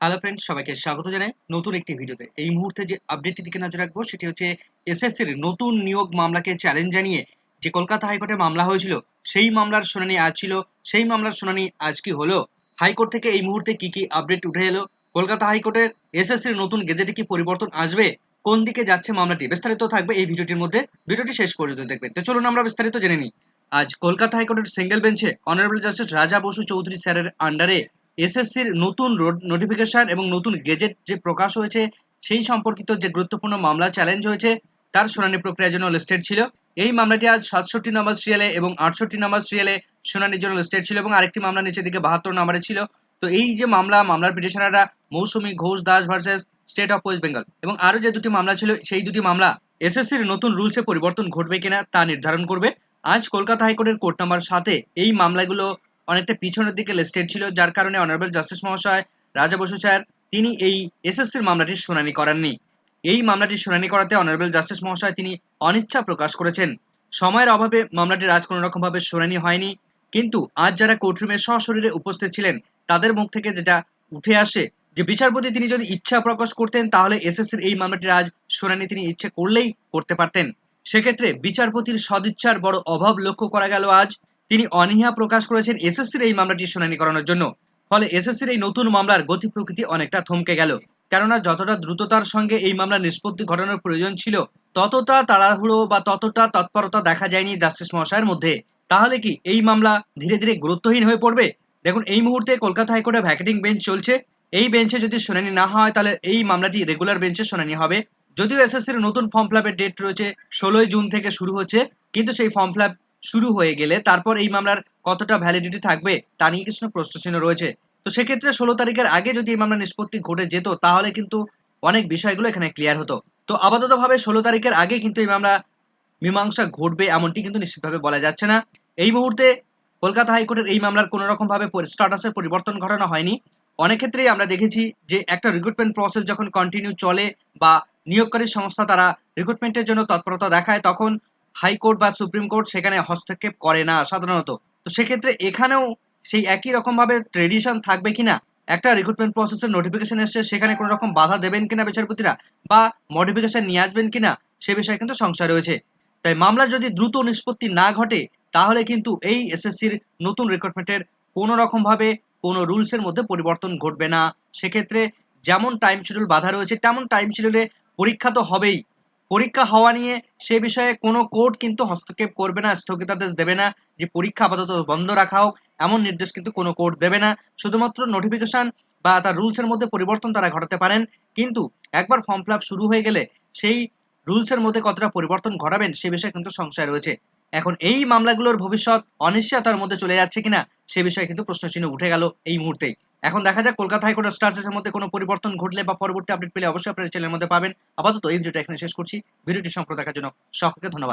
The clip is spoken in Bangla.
হ্যালো ফ্রেন্ডস সবাইকে স্বাগত জানাই নতুন একটি ভিডিওতে। এই মুহূর্তে যে আপডেটটি দিকে নজর রাখব, সেটি হচ্ছে এসএসসির নতুন নিয়োগ মামলাকে চ্যালেঞ্জ জানিয়ে যে কলকাতা হাইকোর্টে মামলা হয়েছিল, সেই মামলার শুনানি আজ ছিল, সেই মামলার শুনানি আজ কি হলো? হাইকোর্ট থেকে এই মুহূর্তে কি কি আপডেট উঠে এলো? কলকাতা হাইকোর্টের এসএসসির নতুন গেজেটে কি পরিবর্তন আসবে? কোন দিকে যাচ্ছে মামলাটি? বিস্তারিত থাকবে এই ভিডিওটির মধ্যে। ভিডিওটি শেষ পর্যন্ত দেখবেন। তো চলুন আমরা বিস্তারিত জেনে নিই। আজ কলকাতা হাইকোর্টের সিঙ্গেল বেঞ্চে অনারেবল জাস্টিস রাজা বসু চৌধুরী স্যারের আন্ডারে এসএসসির নতুন নোটিফিকেশন এবং নতুন গেজেট যে প্রকাশ হয়েছে, সেই সম্পর্কিত যে গুরুত্বপূর্ণ মামলা চ্যালেঞ্জ হয়েছে, তার শুনানি প্রক্রিয়ার জন্য লিস্টেড ছিল। এই মামলাটি আজ সাতষট্টি নম্বর সিরিয়ালে এবং আটষট্টি নম্বর সিরিয়ালে শুনানির জন্য লিস্টেড ছিল এবং আরেকটি মামলা নিচের দিকে বাহাত্তর নম্বরে ছিল। তো এই যে মামলা, মামলার পিটিশনাররা Mousumi Ghosh Das versus state of West Bengal এবং আরও যে দুটি মামলা ছিল, সেই দুটি মামলা এসএসসির নতুন রুলসে পরিবর্তন ঘটবে কিনা তা নির্ধারণ করবে। আজ কলকাতা হাইকোর্টের কোর্ট নাম্বার সাথে এই মামলাগুলো অনেকটা পিছনের দিকে লিস্টেড ছিল, যার কারণে অনারেবল জাস্টিস মহাশয় রাজা বসু স্যার তিনি এই এসএসসির মামলাটির শুনানি করেননি। এই মামলাটি শুনানি করাতে অনারেবল জাস্টিস মহাশয় তিনি অনিচ্ছা প্রকাশ করেছেন। সময়ের অভাবে মামলাটির আজ কোনো রকমভাবে শুনানি হয়নি, কিন্তু আজ যারা কোর্টরুমে সশরীরে উপস্থিত ছিলেন, তাদের মুখ থেকে যেটা উঠে আসে, যে বিচারপতি তিনি যদি ইচ্ছা প্রকাশ করতেন, তাহলে এসএসসির এই মামলাটির আজ শুনানি তিনি ইচ্ছে করলেই করতে পারতেন। সেক্ষেত্রে বিচারপতির সদিচ্ছার বড় অভাব লক্ষ্য করা গেল আজ। তিনি অনীহা প্রকাশ করেছেন এসএসসির এই মামলাটি শুনানি করানোর জন্য। ফলে এসএসসির এই নতুন মামলার গতি প্রকৃতি অনেকটা থমকে গেল। কেননা যতটা দ্রুততার সঙ্গে এই মামলা নিষ্পত্তি ঘটানোর প্রয়োজন ছিল, ততটা তাড়াহুড়ো বা ততটা তৎপরতা দেখা যায়নি জাস্টিস মহাশয়ের মধ্যে। তাহলে কি এই মামলা ধীরে ধীরে গুরুত্বহীন হয়ে পড়বে? দেখুন, এই মুহূর্তে কলকাতা হাইকোর্টে ভ্যাকেটিং বেঞ্চ চলছে। এই বেঞ্চে যদি শুনানি না হয়, তাহলে এই মামলাটি রেগুলার বেঞ্চে শুনানি হবে। যদিও এসএসসির নতুন ফর্ম ফিলাপের ডেট রয়েছে, ষোলোই জুন থেকে শুরু হচ্ছে, কিন্তু সেই ফর্ম ফিলাপ শুরু হয়ে গেলে তারপর এই মামলার কতটা ভ্যালিডিটি থাকবে, তা নিয়ে কিছু প্রশ্নচিহ্ন রয়েছে। তো সেক্ষেত্রে ষোলো তারিখের আগে যদি এই মামলার নিষ্পত্তি ঘটে যেত, তাহলে কিন্তু অনেক বিষয়গুলো এখানে ক্লিয়ার হতো। তো আপাততভাবে ষোলো তারিখের আগে কিন্তু এই মামলা মীমাংসা ঘটবে এমনটি কিন্তু নিশ্চিতভাবে বলা যাচ্ছে না। এই মুহূর্তে কলকাতা হাইকোর্টের এই মামলার কোনো রকমভাবে স্ট্যাটাসের পরিবর্তন ঘটানো হয়নি। অনেক ক্ষেত্রেই আমরা দেখেছি যে একটা রিক্রুটমেন্ট প্রসেস যখন কন্টিনিউ চলে বা নিয়োগকারী সংস্থা তারা রিক্রুটমেন্টের জন্য তৎপরতা দেখায়, তখন হাইকোর্ট বা সুপ্রিম কোর্ট সেখানে হস্তক্ষেপ করে না সাধারণত। তো সেক্ষেত্রে এখানেও সেই একই রকম ভাবে ট্রেডিশন থাকবে কিনা? একটা রিক্রুটমেন্ট প্রসেসের নোটিফিকেশন এসছে, সেখানে কোনো রকম বাধা দেবেন কিনা বিচারপতিরা? বা মডিফিকেশন নিয়ে আসবেন কিনা? সে বিষয়ে কিন্তু সংশয় রয়েছে। তাই মামলার যদি দ্রুত নিষ্পত্তি না ঘটে, তাহলে কিন্তু এই এসএসসির নতুন রিক্রুটমেন্টের কোনো রকম ভাবে কোনো রুলসের মধ্যে পরিবর্তন ঘটবে না। সেক্ষেত্রে যেমন টাইম শিডিউল বাধা রয়েছে, তেমন টাইম শিডিউলে পরীক্ষা তো হবেই। পরীক্ষা হওয়া নিয়ে সে বিষয়ে কোনো কোর্ট কিন্তু হস্তক্ষেপ করবে না, স্থগিতাদেশ দেবে না যে পরীক্ষা আপাতত বন্ধ রাখা হোক, এমন নির্দেশ কিন্তু কোনো কোর্ট দেবে না। শুধুমাত্র নোটিফিকেশন বা তার রুলসের মধ্যে পরিবর্তন তারা ঘটাতে পারেন। কিন্তু একবার ফর্ম ফিল শুরু হয়ে গেলে সেই রুলসের মধ্যে কতটা পরিবর্তন ঘটাবেন সে বিষয়ে কিন্তু সংশয় রয়েছে। এখন এই মামলাগুলোর ভবিষ্যৎ অনিশ্চয়তার মধ্যে চলে যাচ্ছে কিনা সে বিষয়ে কিন্তু প্রশ্নচিহ্ন উঠে গেল এই মুহূর্তেই। এখন দেখা যাক, কলকাতা হাইকোর্টের স্টার্চের মধ্যে কোনো পরিবর্তন ঘটলে বা পরবর্তী আপডেট পেলে অবশ্যই আপনার চ্যানেলের মধ্যে পাবেন। আপাতত এই ভিডিওটা এখানে শেষ করছি। ভিডিওটি সম্পর্ক দেখার জন্য সকলকে ধন্যবাদ।